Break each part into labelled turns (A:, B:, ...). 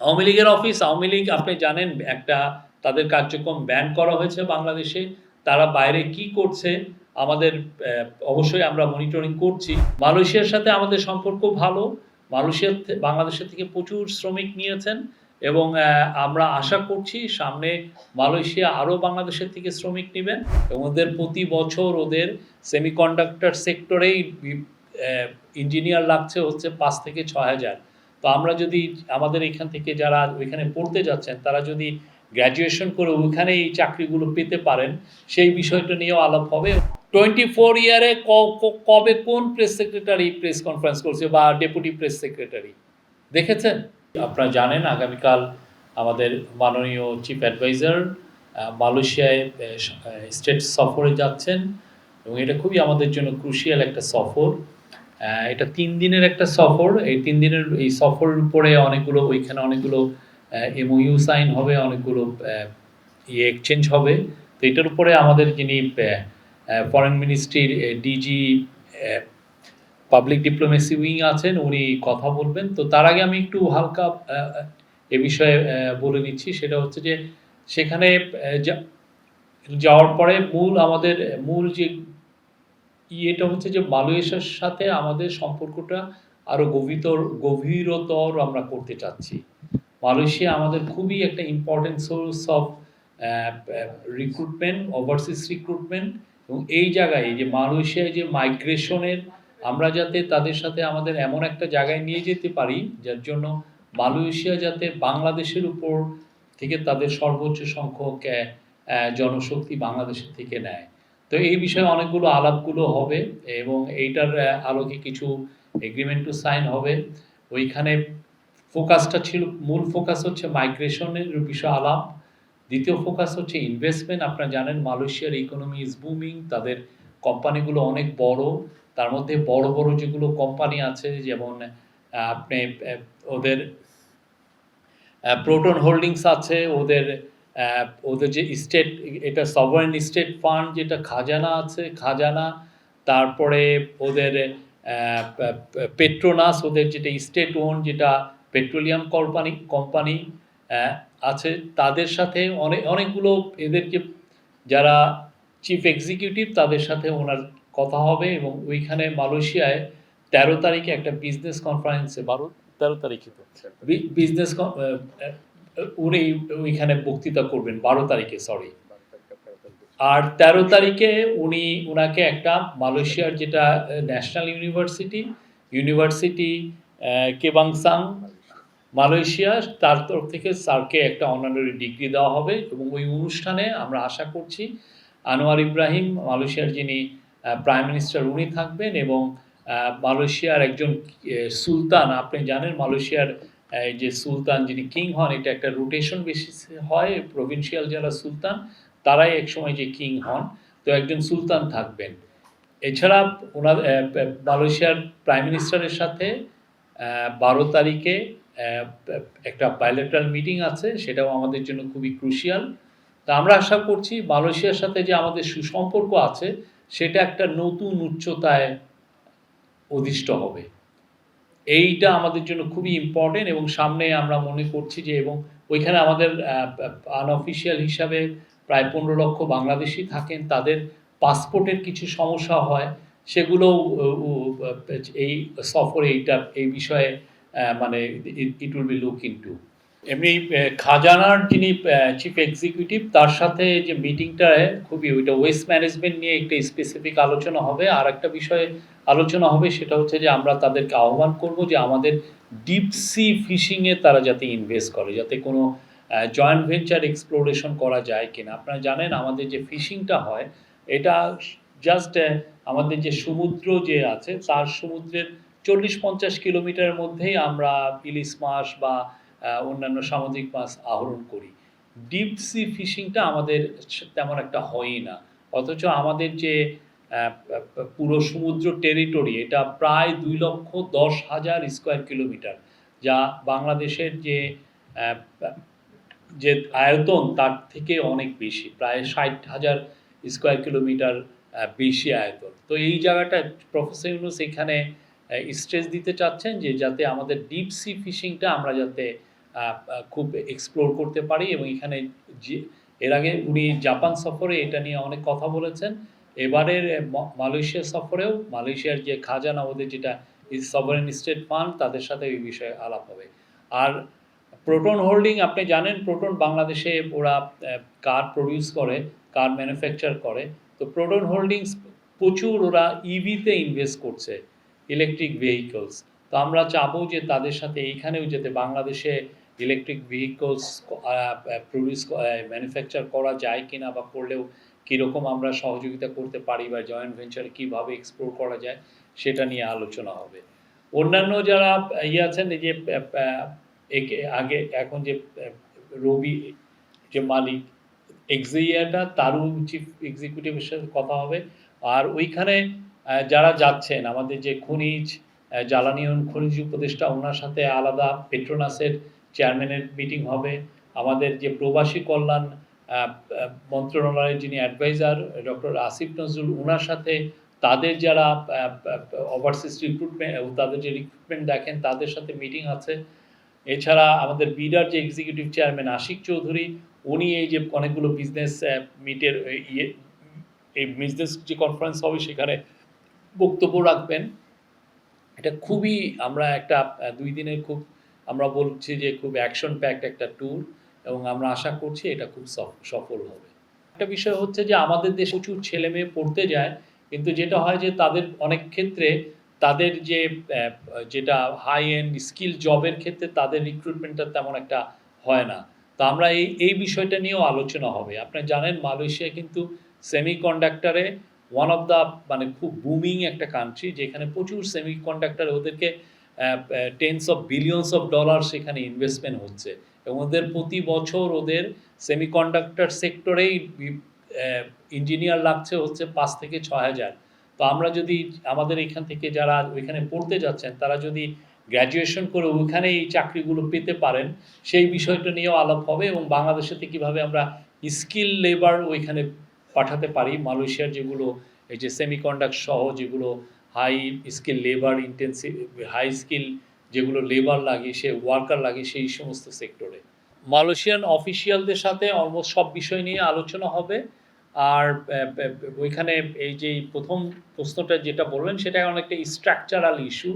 A: আওয়ামী লীগের অফিস আওয়ামী লীগ, আপনি জানেন, একটা তাদের কার্যক্রম ব্যান করা হয়েছে বাংলাদেশে। তারা বাইরে কি করছে, আমাদের অবশ্যই আমরা মনিটরিং করছি। মালয়েশিয়ার সাথে আমাদের সম্পর্ক ভালো। মালয়েশিয়ার বাংলাদেশের থেকে প্রচুর শ্রমিক নিয়েছেন এবং আমরা আশা করছি সামনে মালয়েশিয়া আরও বাংলাদেশের থেকে শ্রমিক নেবেন। এবং ওদের প্রতি বছর ওদের সেমিকন্ডাক্টর সেক্টরেই ইঞ্জিনিয়ার লাগছে হচ্ছে পাঁচ থেকে ছয় হাজার। তো আমরা যদি আমাদের এখান থেকে যারা ওইখানে পড়তে যাচ্ছেন, তারা যদি গ্র্যাজুয়েশন করে ওইখানে এই চাকরিগুলো পেতে পারেন, সেই বিষয়টা নিয়েও আলাপ হবে। টোয়েন্টি ফোর ইয়ারে কবে কোন প্রেস সেক্রেটারি প্রেস কনফারেন্স করছে বা ডেপুটি প্রেস সেক্রেটারি দেখেছেন? আপনারা জানেন আগামীকাল আমাদের মাননীয় চিফ অ্যাডভাইজার মালয়েশিয়ায় স্টেট সফরে যাচ্ছেন এবং এটা খুবই আমাদের জন্য ক্রুশিয়াল একটা সফর। এটা তিন দিনের একটা সফর। এই তিন দিনের এই সফরের উপরে অনেকগুলো, ওইখানে অনেকগুলো এমওইউ সাইন হবে, অনেকগুলো ইয়ে এক্সচেঞ্জ হবে। তো এটার উপরে আমাদের যিনি ফরেন মিনিস্ট্রির ডিজি পাবলিক ডিপ্লোমেসি উইং আছেন, উনি কথা বলবেন। তো তার আগে আমি একটু হালকা এ বিষয়ে বলে নিচ্ছি। সেটা হচ্ছে যে, সেখানে যাওয়ার পরে মূল আমাদের, মূল যে ইয়েটা হচ্ছে যে মালয়েশিয়ার সাথে আমাদের সম্পর্কটা আরও গভীরতর গভীরতর আমরা করতে চাচ্ছি। মালয়েশিয়া আমাদের খুবই একটা important source of recruitment overseas recruitment এবং এই জায়গায় যে মালয়েশিয়ায় যে মাইগ্রেশনের আমরা যাতে তাদের সাথে আমাদের এমন একটা জায়গায় নিয়ে যেতে পারি যার জন্য মালয়েশিয়া যাতে বাংলাদেশের উপর থেকে তাদের সর্বোচ্চ সংখ্যক জনশক্তি বাংলাদেশের থেকে নেয়। তো এই বিষয়ে অনেকগুলো আলাপগুলো হবে এবং এইটার আলোকে কিছু এগ্রিমেন্ট টু সাইন হবে। ওইখানে ফোকাসটা ছিল, মূল ফোকাস হচ্ছে মাইগ্রেশনের বিষয়ে আলাপ। দ্বিতীয় ফোকাস হচ্ছে ইনভেস্টমেন্ট আপনারা জানেন মালয়েশিয়ার ইকোনমি ইজ বুমিং তাদের কোম্পানিগুলো অনেক বড়। তার মধ্যে বড় বড় যেগুলো কোম্পানি আছে, যেমন আপনি ওদের প্রোটন হোল্ডিংস আছে, ওদের ওদের যে স্টেট এটা সভারেন স্টেট ফান্ড যেটা খাজানা আছে খাজানা তারপরে ওদের পেট্রোনাস ওদের যেটা স্টেট ওন যেটা পেট্রোলিয়াম কোম্পানি কোম্পানি আছে তাদের সাথে অনেক অনেকগুলো এদের যে যারা চিফ এক্সিকিউটিভ তাদের সাথে ওনার কথা হবে এবং ওইখানে মালয়েশিয়ায় তেরো তারিখে একটা বিজনেস কনফারেন্সে বারো তেরো তারিখে বিজনেস উনি ওইখানে বক্তৃতা করবেন বারো তারিখে সরি আর তেরো তারিখে উনি ওনাকে একটা মালয়েশিয়ার যেটা national university university Kebangsaan Malaysia তার তরফ থেকে স্যারকে একটা অনারারি ডিগ্রি দেওয়া হবে এবং ওই অনুষ্ঠানে আমরা আশা করছি আনোয়ার ইব্রাহিম মালয়েশিয়ার যিনি প্রাইম মিনিস্টার উনি থাকবেন এবং মালয়েশিয়ার একজন সুলতান আপনি জানেন মালয়েশিয়ার এই যে সুলতান যিনি কিং হন, এটা একটা রোটেশন বেসিসে হয়। প্রভিন্সিয়াল যারা সুলতান, তারাই একসময় যে কিং হন। তো একজন সুলতান থাকবেন। এছাড়া ওনার মালয়েশিয়ার প্রাইম মিনিস্টারের সাথে বারো তারিখে একটা বাইলেটারাল মিটিং আছে। সেটাও আমাদের জন্য খুবই ক্রুশিয়াল তা আমরা আশা করছি মালয়েশিয়ার সাথে যে আমাদের সুসম্পর্ক আছে, সেটা একটা নতুন উচ্চতায় অধিষ্ঠ হবে। এইটা আমাদের জন্য খুবই ইম্পর্টেন্ট এবং সামনে আমরা মনে করছি যে এবং ওইখানে আমাদের আনঅফিসিয়াল হিসাবে প্রায় পনেরো লক্ষ বাংলাদেশি থাকেন, তাদের পাসপোর্টের কিছু সমস্যা হয় সেগুলো এই সফরে এইটা, এই বিষয়ে মানে it will be look into এমনি খাজানার যিনি চিফ এক্সিকিউটিভ তার সাথে যে মিটিংটায় খুবই ওইটা ওয়েস্ট ম্যানেজমেন্ট নিয়ে একটা স্পেসিফিক আলোচনা হবে। আর একটা বিষয়ে আলোচনা হবে, সেটা হচ্ছে যে আমরা তাদেরকে আহ্বান করব যে আমাদের ডিপ সি ফিশিংয়ে তারা যাতে ইনভেস্ট করে, যাতে কোনো জয়েন্ট ভেঞ্চার এক্সপ্লোরেশন করা যায় কিনা। আপনারা জানেন, আমাদের যে ফিশিংটা হয়, এটা জাস্ট আমাদের যে সমুদ্র যে আছে, তার সমুদ্রের চল্লিশ পঞ্চাশ কিলোমিটারের মধ্যেই আমরা ইলিশ মাছ বা অন্যান্য সামুদ্রিক মাছ আহরণ করি। ডিপ সি ফিশিংটা আমাদের তেমন একটা হয়ই না। অথচ আমাদের যে পুরো সমুদ্র টেরিটরি, এটা প্রায় দুই লক্ষ দশ হাজার স্কোয়ার কিলোমিটার, যা বাংলাদেশের যে যে আয়তন, তার থেকে অনেক বেশি, প্রায় ষাট হাজার স্কোয়ার কিলোমিটার বেশি আয়তন। তো এই জায়গাটা প্রফেসর ইউনুস এখানে স্ট্রেস দিতে চাচ্ছেন যে, যাতে আমাদের ডিপ সি ফিশিংটা আমরা যাতে খুব এক্সপ্লোর করতে পারি এবং এখানে এর আগে উনি জাপান সফরে এটা নিয়ে অনেক কথা বলেছেন। এবারের মালয়েশিয়া সফরেও মালয়েশিয়ার যে খাজানা ওদের যেটা সভারেন স্টেট ফান্ড তাদের সাথে এই বিষয়ে আলাপ হবে। আর প্রোটন হোল্ডিং আপনি জানেন প্রোটন বাংলাদেশে ওরা কার প্রডিউস করে কার ম্যানুফ্যাকচার করে। তো প্রোটন হোল্ডিংস প্রচুর ওরা ইভিতে ইনভেস্ট করছে ইলেকট্রিক ভেহিকলস তো আমরা চাবো যে তাদের সাথে এইখানেও যেতে বাংলাদেশে ইলেকট্রিক ভেহিকলস প্রডিউস ম্যানুফ্যাকচার করা যায় কিনা বা করলেও কীরকম আমরা সহযোগিতা করতে পারি বা জয়েন্ট ভেঞ্চার কীভাবে এক্সপ্লোর করা যায়, সেটা নিয়ে আলোচনা হবে। অন্যান্য যারা ইয়ে আছেন, এই যে আগে, এখন যে রবি যে মালিক, এক্সিয়াটা তারও চিফ এক্সিকিউটিভের সাথে কথা হবে। আর ওইখানে যারা যাচ্ছেন, আমাদের যে খনিজ জ্বালানি খনিজ উপদেষ্টা, ওনার সাথে আলাদা পেট্রোনাসের চেয়ারম্যানের মিটিং হবে। আমাদের যে প্রবাসী কল্যাণ মন্ত্রণালয়ের যিনি অ্যাডভাইজার ডক্টর আসিফ নজরুল ওনার সাথে তাদের যারা ওভারসিজ রিক্রুটমেন্ট তাদের যে রিক্রুটমেন্ট দেখেন, তাদের সাথে মিটিং আছে। এছাড়া আমাদের বিডার যে এক্সিকিউটিভ চেয়ারম্যান আশিক চৌধুরী, উনি এই যে অনেকগুলো বিজনেস মিটের ইয়ে এই বিজনেস যে কনফারেন্স হবে সেখানে বক্তব্য রাখবেন। এটা খুবই আমরা একটা দুই দিনের খুব আমরা বলছি যে খুব অ্যাকশন প্যাকড একটা ট্যুর এবং আমরা আশা করছি এটা খুব সফল হবে। একটা বিষয় হচ্ছে যে আমাদের দেশে প্রচুর ছেলে মেয়ে পড়তে যায়, কিন্তু যেটা হয় যে তাদের অনেক ক্ষেত্রে তাদের যে যেটা হাই এন্ড স্কিল জবের ক্ষেত্রে তাদের রিক্রুটমেন্টটা তেমন একটা হয় না। তো আমরা এই এই বিষয়টা নিয়েও আলোচনা হবে। আপনি জানেন মালয়েশিয়া কিন্তু সেমি কন্ডাক্টরে ওয়ান অফ দ্য মানে খুব বুমিং একটা কান্ট্রি যেখানে প্রচুর সেমি কন্ডাক্টর ওদেরকে tens of billions of dollar সেখানে ইনভেস্টমেন্ট হচ্ছে। এবং ওদের প্রতি বছর ওদের সেমি কন্ডাক্টর সেক্টরেই ইঞ্জিনিয়ার লাগছে হচ্ছে পাঁচ থেকে ছ হাজার। তো আমরা যদি আমাদের এখান থেকে যারা ওইখানে পড়তে যাচ্ছেন, তারা যদি গ্র্যাজুয়েশন করে ওইখানে এই চাকরিগুলো পেতে পারেন, সেই বিষয়টা নিয়েও আলাপ হবে এবং বাংলাদেশেতে কীভাবে আমরা স্কিল লেবার ওইখানে পাঠাতে পারি, মালয়েশিয়ার যেগুলো এই যে সেমিকন্ডাক্ট সহ যেগুলো high skill labour intensive high skill যেগুলো লেবার লাগে, সে ওয়ার্কার লাগে, সেই সমস্ত সেক্টরে মালয়েশিয়ান অফিসিয়ালদের সাথে অলমোস্ট সব বিষয় নিয়ে আলোচনা হবে। আর ওইখানে এই যে প্রথম প্রশ্নটা যেটা বললেন, সেটা অনেকটা স্ট্রাকচারাল ইস্যু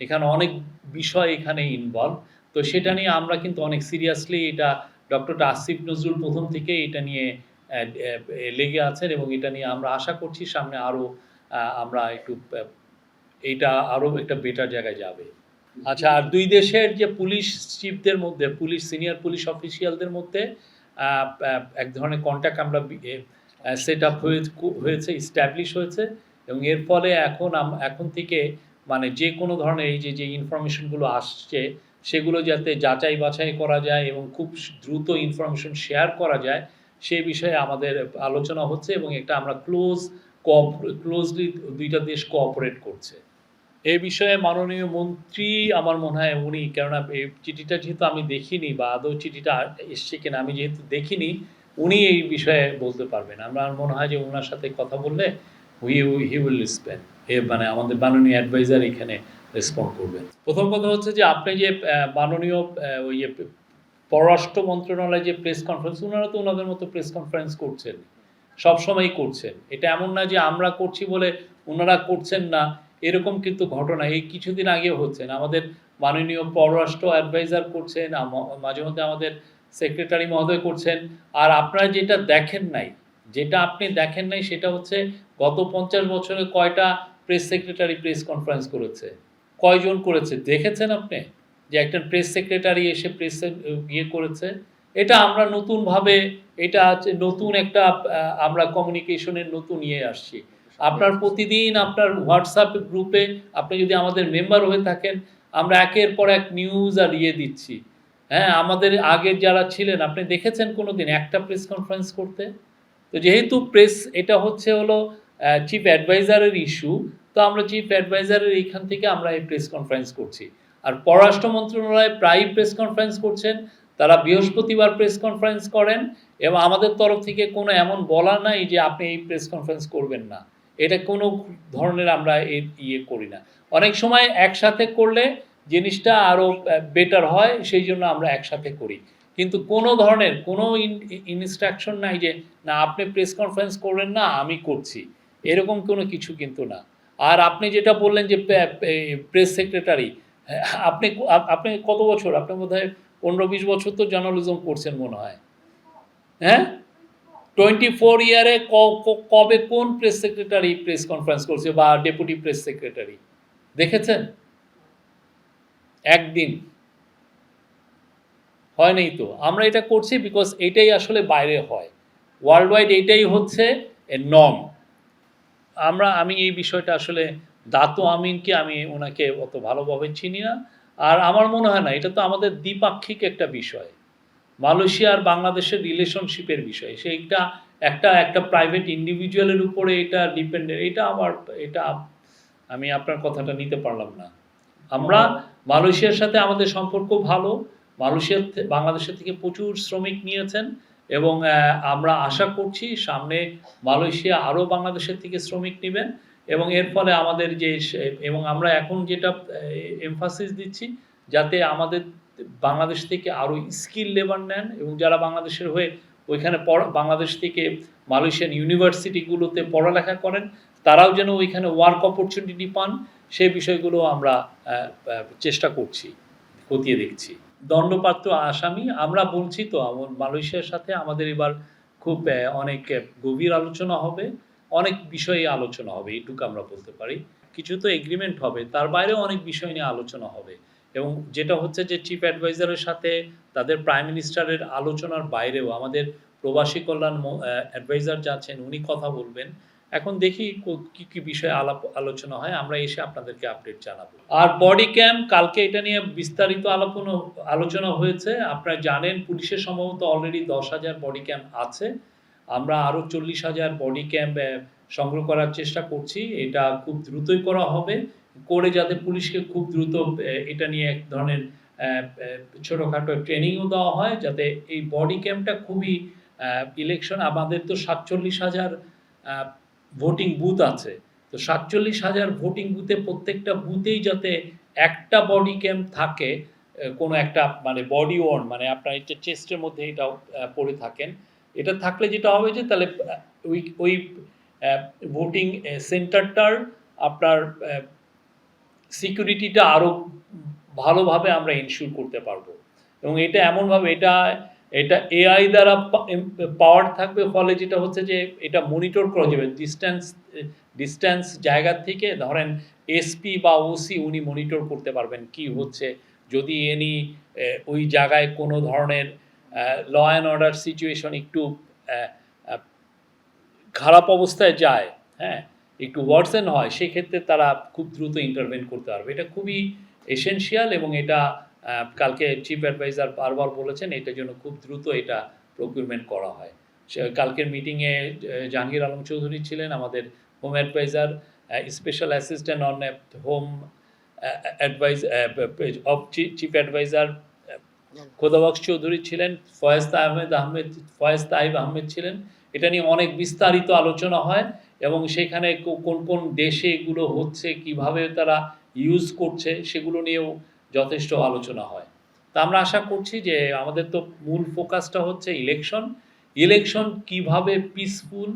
A: এখানে অনেক বিষয় এখানে ইনভলভ তো সেটা নিয়ে আমরা কিন্তু অনেক সিরিয়াসলি এটা ডক্টর আসিফ নজরুল প্রথম থেকে এটা নিয়ে লেগে আছেন এবং এটা নিয়ে আমরা আশা করছি সামনে আরও আমরা একটু এইটা আরও একটা বেটার জায়গায় যাবে। আচ্ছা আর দুই দেশের যে পুলিশ চিফদের মধ্যে, পুলিশ সিনিয়র পুলিশ অফিসিয়ালদের মধ্যে এক ধরনের কন্ট্যাক্ট আমরা সেট আপ হয়েছে স্ট্যাবলিশ হয়েছে এবং এর ফলে এখন এখন থেকে মানে যে কোনো ধরনের এই যে যে ইনফরমেশনগুলো আসছে, সেগুলো যাতে যাচাই বাছাই করা যায় এবং খুব দ্রুত ইনফরমেশন শেয়ার করা যায় সেই বিষয়ে আমাদের আলোচনা হচ্ছে এবং এটা আমরা ক্লোজ ক্লোজলি দুইটা দেশ কোঅপারেট করছে। এই বিষয়ে মাননীয় মন্ত্রী আমার মনে হয় উনি, কেননা এই চিঠিটা যেহেতু আমি দেখিনি বা আদৌ চিঠিটা এসছে কিনা আমি যেহেতু দেখিনি, উনি এই বিষয়ে বলতে পারবেন। আমার মনে হয় যে ওনার সাথে কথা বললে হি হি উইল রেসপেন্ড এ মানে আমাদের মাননীয় অ্যাডভাইজার এখানে রেসপন্ড করবেন। প্রথম কথা হচ্ছে যে আপনি যে মাননীয় ওই পররাষ্ট্র মন্ত্রণালয় যে প্রেস কনফারেন্স ওনারা তো ওনাদের মতো প্রেস কনফারেন্স করছেন। সবসময়ই করছেন। এটা এমন না যে আমরা করছি বলে ওনারা করছেন না, এরকম কিন্তু ঘটনা। এই কিছুদিন আগেও হচ্ছেন। আমাদের মাননীয় পররাষ্ট্র অ্যাডভাইজার করছেন মাঝে মধ্যে আমাদের সেক্রেটারি মহোদয় করছেন। আর আপনারা যেটা দেখেন নাই, যেটা আপনি দেখেন নাই সেটা হচ্ছে গত পঞ্চাশ বছরে কয়টা প্রেস সেক্রেটারি প্রেস কনফারেন্স করেছে? কয়জন করেছে? দেখেছেন আপনি যে একটা প্রেস সেক্রেটারি এসে প্রেস ইয়ে করেছে? এটা আমরা নতুনভাবে, এটা নতুন একটা আমরা কমিউনিকেশনের নতুন ইয়ে আসছি। আপনার প্রতিদিন আপনার হোয়াটসঅ্যাপ গ্রুপে আপনি যদি আমাদের মেম্বার হয়ে থাকেন, আমরা একের পর এক নিউজ আর ইয়ে দিচ্ছি। হ্যাঁ আমাদের আগের যারা ছিলেন, আপনি দেখেছেন কোনো দিন একটা প্রেস কনফারেন্স করতে? তো যেহেতু প্রেস এটা হচ্ছে হলো চিফ অ্যাডভাইজারের ইস্যু তো আমরা চিফ অ্যাডভাইজারের এইখান থেকে আমরা এই প্রেস কনফারেন্স করছি। আর পররাষ্ট্র মন্ত্রণালয় প্রায় প্রেস কনফারেন্স করছেন তারা বৃহস্পতিবার প্রেস কনফারেন্স করেন এবং আমাদের তরফ থেকে কোনো এমন বলা নাই যে আপনি এই প্রেস কনফারেন্স করবেন না। এটা কোনো ধরনের আমরা ইয়ে করি না। অনেক সময় একসাথে করলে জিনিসটা আরও বেটার হয়, সেই জন্য আমরা একসাথে করি। কিন্তু কোনো ধরনের কোনো ইনস্ট্রাকশন নাই যে না, আপনি প্রেস কনফারেন্স করবেন না, আমি করছি। এরকম কোনো কিছু কিন্তু না। আর আপনি যেটা বললেন যে প্রেস সেক্রেটারি আপনি আপনি কত বছর? আপনার বোধ হয় পনেরো বিশ বছর তো জার্নালিজম করছেন মনে হয়। হ্যাঁ? টোয়েন্টি ফোর ইয়ারে কবে কোন প্রেস সেক্রেটারি প্রেস কনফারেন্স করছে বা ডেপুটি প্রেস সেক্রেটারি দেখেছেন? একদিন। হয় নাই তো? আমরা এটা করছি বিকজ এটাই আসলে বাইরে হয়। ওয়ার্ল্ড ওয়াইড এটাই হচ্ছে নর্ম আমরা, আমি এই বিষয়টা আসলে দাতো আমিনকে আমি ওনাকে অত ভালোভাবে চিনি না। আর আমার মনে হয় না, এটা তো আমাদের দ্বিপাক্ষিক একটা বিষয়। মালয়েশিয়া আর বাংলাদেশের রিলেশনশিপের বিষয়। সেইটা একটা একটা প্রাইভেট ইন্ডিভিজুয়ালের উপরে এটা ডিপেন্ডেন্ট এটা আমার, এটা আমি আপনার কথাটা নিতে পারলাম না। আমরা মালয়েশিয়ার সাথে আমাদের সম্পর্ক ভালো মালয়েশিয়ার বাংলাদেশের থেকে প্রচুর শ্রমিক নিয়েছেন এবং আমরা আশা করছি সামনে মালয়েশিয়া আরও বাংলাদেশের থেকে শ্রমিক নেবেন। এবং এর ফলে আমাদের যে এবং আমরা এখন যেটা এমফাসিস দিচ্ছি, যাতে আমাদের বাংলাদেশ থেকে আরও স্কিল লেবার নেন এবং যারা বাংলাদেশের হয়ে ওইখানে পড়া, বাংলাদেশ থেকে মালয়েশিয়ান ইউনিভার্সিটিগুলোতে পড়ালেখা করেন, তারাও যেন ওইখানে ওয়ার্ক অপরচুনিটি পান সেই বিষয়গুলো আমরা চেষ্টা করছি, খতিয়ে দেখছি। দণ্ডপ্রাপ্ত আসামি, আমরা বলছি তো মালয়েশিয়ার সাথে আমাদের এবার খুব অনেক গভীর আলোচনা হবে। অনেক বিষয়ে আলোচনা হবে, এইটুকু আমরা বলতে পারি। কিছু তো এগ্রিমেন্ট হবে, তার বাইরেও অনেক বিষয় নিয়ে আলোচনা হবে। এবং যেটা হচ্ছে যে চিফ অ্যাডভাইজারের সাথে তাদের প্রাইম মিনিস্টারের আলোচনার বাইরেও আমাদের প্রবাসী কল্যাণ অ্যাডভাইজার যাচ্ছেন উনি কথা বলবেন। এখন দেখি কো- কি কি বিষয়ে আলাপ, আলোচনা হয়, আমরা এসে আপনাদেরকে আপডেট জানাব। আর বডি ক্যাম্প কালকে এটা নিয়ে বিস্তারিত আলোচনা আলোচনা হয়েছে। আপনারা জানেন পুলিশের সম্ভবত অলরেডি দশ হাজার বডি ক্যাম্প আছে। আমরা আরও চল্লিশ হাজার বডি ক্যাম্প সংগ্রহ করার চেষ্টা করছি। এটা খুব দ্রুতই করা হবে। করে যাতে পুলিশকে খুব দ্রুত এটা নিয়ে এক ধরনের ছোটোখাটো ট্রেনিংও দেওয়া হয়, যাতে এই বডি ক্যাম্পটা খুবই ইলেকশন আমাদের তো সাতচল্লিশ হাজার ভোটিং বুথ আছে। তো সাতচল্লিশ হাজার ভোটিং বুথে প্রত্যেকটা বুথেই যাতে একটা বডি ক্যাম্প থাকে কোনো একটা মানে বডি ওয়ার্ন মানে আপনার এটা চেস্টের মধ্যে এটা পড়ে থাকেন। এটা থাকলে যেটা হবে যে তাহলে, ওই ওই ভোটিং সেন্টারটার আপনার সিকিউরিটিটা আরও ভালোভাবে আমরা ইনশিওর করতে পারব। এবং এটা এমনভাবে, এটা এটা এআই দ্বারা পাওয়ার থাকবে, ফলে যেটা হচ্ছে যে এটা মনিটর করা যাবে। ডিস্ট্যান্স ডিস্ট্যান্স জায়গা থেকে ধরেন এসপি বা ওসি উনি মনিটর করতে পারবেন কি হচ্ছে। যদি এনি ওই জায়গায় কোনো ধরনের ল অ্যান্ড অর্ডার সিচুয়েশন একটু খারাপ অবস্থায় যায় হ্যাঁ একটু ওয়ার্সেন হয়, সেক্ষেত্রে তারা খুব দ্রুত ইন্টারভেন করতে পারবে। এটা খুবই এসেনশিয়াল এবং এটা কালকে চিফ অ্যাডভাইজার বারবার বলেছেন, এটার জন্য খুব দ্রুত এটা প্রকিউরমেন্ট করা হয়। কালকের মিটিংয়ে জাহাঙ্গীর আলম চৌধুরী ছিলেন আমাদের home adviser special assistant on home advise of chief adviser Khodabakhsh Chowdhury ছিলেন, ফয়েজ আহমেদ আহমেদ, ফয়েজ তাহিব আহমেদ ছিলেন। এটা নিয়ে অনেক বিস্তারিত আলোচনা হয় এবং সেখানে কোন কোন দেশে এগুলো হচ্ছে, কীভাবে তারা ইউজ করছে, সেগুলো নিয়েও যথেষ্ট আলোচনা হয়। তা আমরা আশা করছি যে আমাদের তো মূল ফোকাসটা হচ্ছে ইলেকশন। ইলেকশন কীভাবে পিসফুল,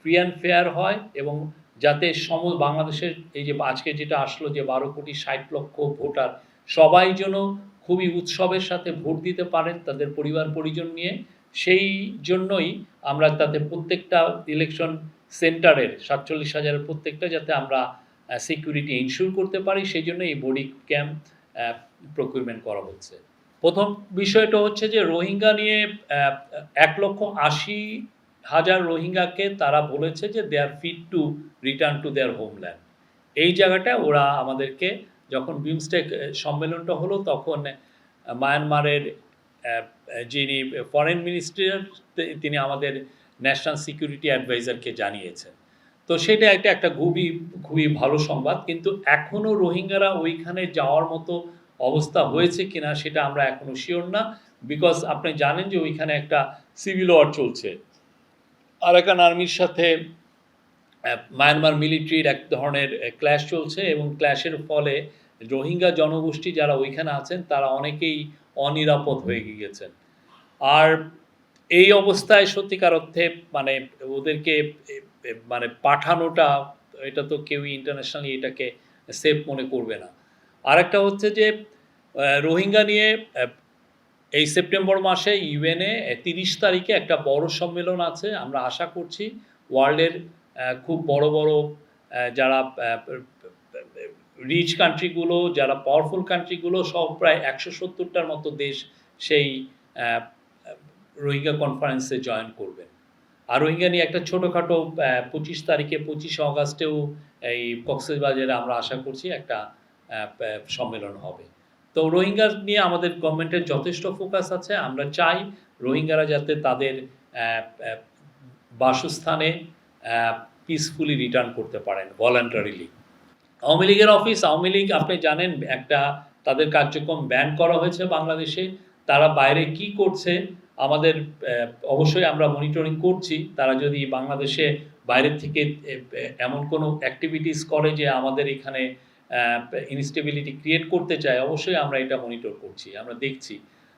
A: ফ্রি অ্যান্ড ফেয়ার হয় এবং যাতে সম, বাংলাদেশের এই যে আজকে যেটা আসলো যে বারো কোটি ষাট লক্ষ ভোটার, সবাই যেন খুবই উৎসবের সাথে ভোট দিতে পারেন তাদের পরিবার পরিজন নিয়ে। সেই জন্যই আমরা তাতে প্রত্যেকটা ইলেকশন সেন্টারের সাতচল্লিশ হাজারের প্রত্যেকটা যাতে আমরা সিকিউরিটি ইনশিওর করতে পারি, সেই জন্য এই বডি ক্যাম্প প্রকিউরমেন্ট করা হচ্ছে। প্রথম বিষয়টা হচ্ছে যে রোহিঙ্গা নিয়ে এক লক্ষ আশি হাজার রোহিঙ্গাকে তারা বলেছে যে they are fit to return to their homeland এই জায়গাটা ওরা আমাদেরকে যখন বিমস্টেক সম্মেলনটা হলো, তখন মায়ানমারের যিনি ফরেন মিনিস্টার তিনি আমাদের ন্যাশনাল সিকিউরিটি অ্যাডভাইজারকে জানিয়েছেন। তো সেটা একটা একটা খুবই খুবই ভালো সংবাদ, কিন্তু এখনও রোহিঙ্গারা ওইখানে যাওয়ার মতো অবস্থা হয়েছে কিনা সেটা আমরা এখনও শিওর না বিকজ আপনি জানেন যে ওইখানে একটা সিভিল ওয়ার চলছে। আরাকান আর্মির সাথে মায়ানমার মিলিটারির এক ধরনের ক্ল্যাশ চলছে এবং ক্ল্যাশের ফলে রোহিঙ্গা জনগোষ্ঠী যারা ওইখানে আছেন, তারা অনেকেই অনিরাপদ হয়ে গিয়েছেন। আর এই অবস্থায় সত্যিকার অর্থে মানে ওদেরকে মানে পাঠানোটা, এটা তো কেউই ইন্টারন্যাশনালি এটাকে সেফ মনে করবে না। আরেকটা হচ্ছে যে রোহিঙ্গা নিয়ে এই সেপ্টেম্বর মাসে ইউএনএ তিরিশ তারিখে একটা বড় সম্মেলন আছে। আমরা আশা করছি ওয়ার্ল্ডের খুব বড় বড় যারা রিচ কান্ট্রিগুলো যারা পাওয়ারফুল কান্ট্রিগুলো সব প্রায় একশো সত্তরটার মতো দেশ সেই রোহিঙ্গা কনফারেন্সে জয়েন করবেন আর রোহিঙ্গা নিয়ে একটা ছোটোখাটো পঁচিশ তারিখে, পঁচিশে অগাস্টেও এই কক্সবাজারে আমরা আশা করছি একটা সম্মেলন হবে। তো রোহিঙ্গা নিয়ে আমাদের গভর্নমেন্টের যথেষ্ট ফোকাস আছে। আমরা চাই রোহিঙ্গারা যাতে তাদের বাসস্থানে পিসফুলি রিটার্ন করতে পারেন ভলান্টারিলি আওয়ামী লীগের অফিস আওয়ামী লীগ, আপনি জানেন, একটা তাদের কার্যক্রম ব্যান করা হয়েছে বাংলাদেশে। তারা বাইরে কি করছে, আমাদের অবশ্যই আমরা মনিটরিং করছি। তারা যদি বাংলাদেশে বাইরের থেকে এমন কোনো অ্যাক্টিভিটিস করে যে আমাদের এখানে ইনস্টেবিলিটি ক্রিয়েট করতে চায়, অবশ্যই আমরা এটা মনিটর করছি, আমরা দেখছি।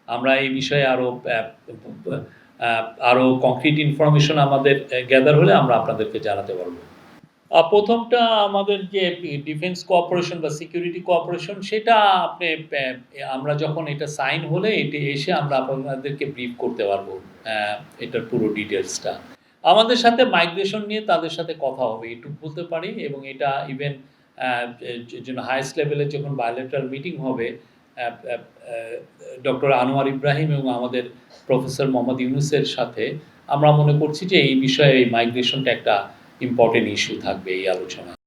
A: আমরা এই বিষয়ে আরও আরও কংক্রিট ইনফরমেশন আমাদের গ্যাদার হলে আমরা আপনাদেরকে জানাতে পারব। প্রথমটা আমাদের যে ডিফেন্স কোঅপারেশন বা সিকিউরিটি কোঅপারেশন সেটা আপনি আমরা যখন এটা সাইন হলে এটি এসে আমরা আপনাদেরকে ব্রিফ করতে পারব এটার পুরো ডিটেলসটা আমাদের সাথে মাইগ্রেশন নিয়ে তাদের সাথে কথা হবে, এটুকু বলতে পারি। এবং এটা ইভেন জন্য হাইস্ট লেভেলের যখন বায়োলেটারাল মিটিং হবে ডক্টর আনোয়ার ইব্রাহিম এবং আমাদের প্রফেসর মোহাম্মদ ইউনুসের সাথে আমরা মনে করছি যে এই বিষয়ে এই মাইগ্রেশনটা একটা ইম্পর্টেন্ট ইস্যু থাকবে এই আলোচনায়।